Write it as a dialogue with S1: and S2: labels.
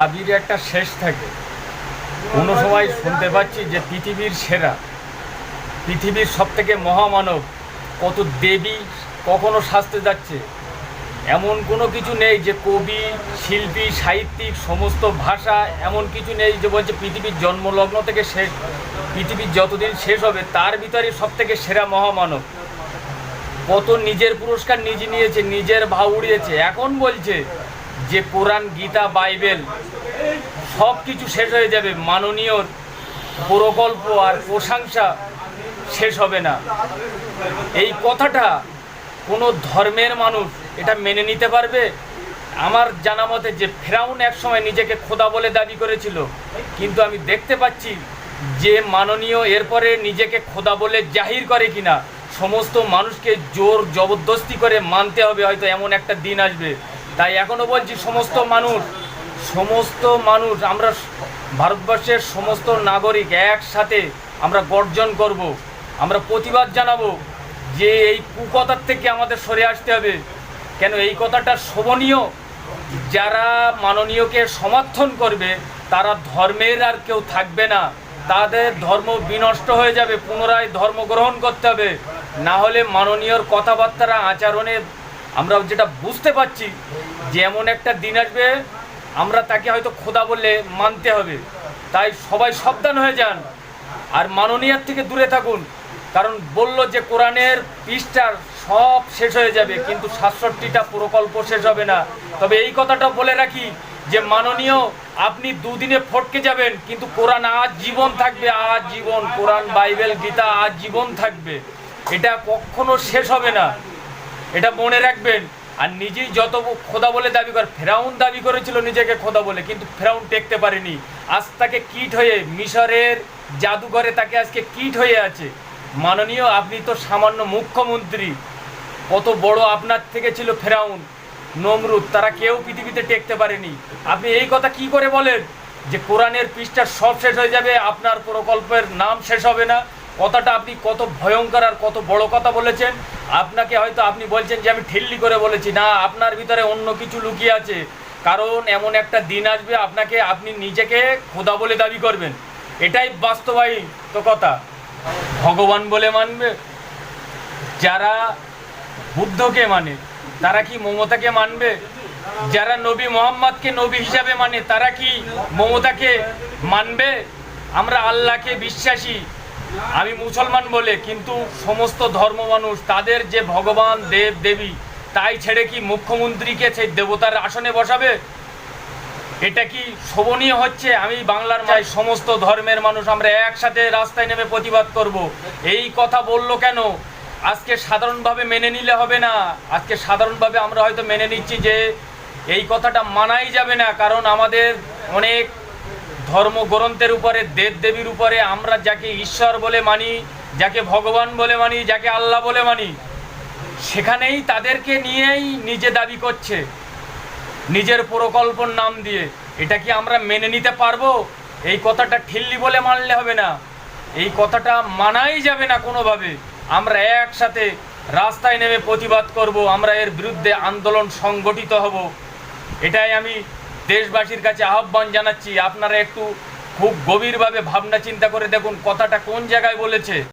S1: দাবির একটা শেষ থাকে। কোনো সময় শুনতে পাচ্ছি যে পৃথিবীর সেরা, পৃথিবীর সব থেকে মহামানব কত দেবী কখনো সাজতে যাচ্ছে? এমন কোনো কিছু নেই যে কবি, শিল্পী, সাহিত্যিক, সমস্ত ভাষা, এমন কিছু নেই যে বলছে পৃথিবীর জন্মলগ্ন থেকে শেষ, পৃথিবীর যতদিন শেষ হবে তার ভিতরে সব থেকে সেরা মহামানব। কত নিজের পুরস্কার নিজে নিয়েছে, নিজের ভাও উড়িয়েছে, এখন বলছে যে কোরআন গীতা, বাইবেল, সব কিছু শেষ হয়ে যাবে, মাননীয় প্রকল্প আর প্রশংসা শেষ হবে না। এই কথাটা কোনো ধর্মের মানুষ এটা মেনে নিতে পারবে? আমার জানা মতে যে ফেরাউন একসময় নিজেকে খোদা বলে দাবি করেছিল, কিন্তু আমি দেখতে পাচ্ছি যে মাননীয় এরপরে নিজেকে খোদা বলে জাহির করে কিনা। সমস্ত মানুষকে জোর জবরদস্তি করে মানতে হবে, হয়তো এমন একটা দিন আসবে। তাই এখনও বলছি সমস্ত মানুষ সমস্ত মানুষ, আমরা ভারতবর্ষের সমস্ত নাগরিক একসাথে আমরা গর্জন করব, আমরা প্রতিবাদ জানাব যে এই কুকথার থেকে আমাদের সরে আসতে হবে। কেন এই কথাটা শোভনীয়? যারা মাননীয়কে সমর্থন করবে, তারা ধর্মের আর কেউ থাকবে না। তাদের ধর্ম বিনষ্ট হয়ে যাবে, পুনরায় ধর্ম গ্রহণ করতে হবে। না হলে মাননীয়র কথাবার্তা আচরণে আমরা যেটা বুঝতে পারছি যে এমন একটা দিন আসবে, আমরা তাকে হয়তো খোদা বললে মানতে হবে। তাই সবাই সাবধান হয়ে যান আর মাননীয়ার থেকে দূরে থাকুন। কারণ বলল যে কোরআনের পৃষ্ঠার সব শেষ হয়ে যাবে, কিন্তু সাতষট্টিটা প্রকল্প শেষ হবে না। তবে এই কথাটা বলে রাখি যে, মাননীয়, আপনি দুদিনে ফটকে যাবেন, কিন্তু কোরআন আজ জীবন থাকবে, আজ জীবন। কোরআন, বাইবেল, গীতা আজ জীবন থাকবে। এটা কখনো শেষ হবে না। এটা মনে রাখবেন, আর নিজেই যত খোদা বলে দাবি করে, ফেরাউন দাবি করেছিল নিজেকে খোদা বলে, কিন্তু ফেরাউন টেকতে পারেনি। আজ তাকে কিট হয়ে, মিশরের জাদুঘরে তাকে আজকে কিট হয়ে আছে। মাননীয়, আপনি তো সামান্য মুখ্যমন্ত্রী। কত বড় আপনার থেকে ছিল ফেরাউন, নমরুদ, তারা কেউ পৃথিবীতে টেকতে পারেনি। আপনি এই কথা কি করে বলেন? যে কোরআনের পৃষ্ঠা সব শেষ হয়ে যাবে, আপনার প্রকল্পের নাম শেষ হবে না। কথাটা আপনি কত ভয়ঙ্কর আর কত বড় কথা বলেছেন। আপনাকে হয়তো আপনি বলছেন যে আমি ঠেল্লি করে বলেছি। না, আপনার ভিতরে অন্য কিছু লুকিয়ে আছে। কারণ এমন একটা দিন আসবে, আপনাকে আপনি নিজেকে খোদা বলে দাবি করবেন। এটাই বাস্তবায়িত কথা। ভগবান বলে মানবে। যারা বুদ্ধকে মানে তারা কি মমতাকে মানবে? যারা নবী মোহাম্মদকে নবী হিসাবে মানে তারা কি মমতাকে মানবে? আমরা আল্লাহকে বিশ্বাসী। আমি মুসলমান বলে, কিন্তু সমস্ত ধর্ম মানুষ তাদের যে ভগবান দেব দেবী, তাই ছেড়ে কি মুখ্যমন্ত্রীকে সেই দেবতার আসনে বসাবে? এটা কি শোভনীয় হচ্ছে? আমি বাংলার চাই সমস্ত ধর্মের মানুষ আমরা একসাথে রাস্তায় নেমে প্রতিবাদ করব। এই কথা বলল কেন? আজকে সাধারণভাবে মেনে নিলে হবে না। আজকে সাধারণভাবে আমরা হয়তো মেনে নিচ্ছি যে এই কথাটা মানাই যাবে না, কারণ আমাদের অনেক ধর্মগ্রন্থের উপরে, দেব দেবীর উপরে আমরা যাকে ঈশ্বর বলে মানি, যাকে ভগবান বলে মানি, যাকে আল্লাহ বলে মানি, সেখানেই তাদেরকে নিয়েই নিজে দাবি করছে, নিজের প্রকল্পর নাম দিয়ে। এটা কি আমরা মেনে নিতে পারব? এই কথাটা ঠিল্লি বলে মানলে হবে না। এই কথাটা মানাই যাবে না কোনোভাবে। আমরা একসাথে রাস্তায় নেমে প্রতিবাদ করব, আমরা এর বিরুদ্ধে আন্দোলন সংগঠিত হব। এটাই আমি দেশবাসীর কাছে আহ্বান জানাচ্ছি, আপনারা একটু খুব গভীরভাবে ভাবনা চিন্তা করে দেখুন, কথাটা কোন জায়গায় বলেছে।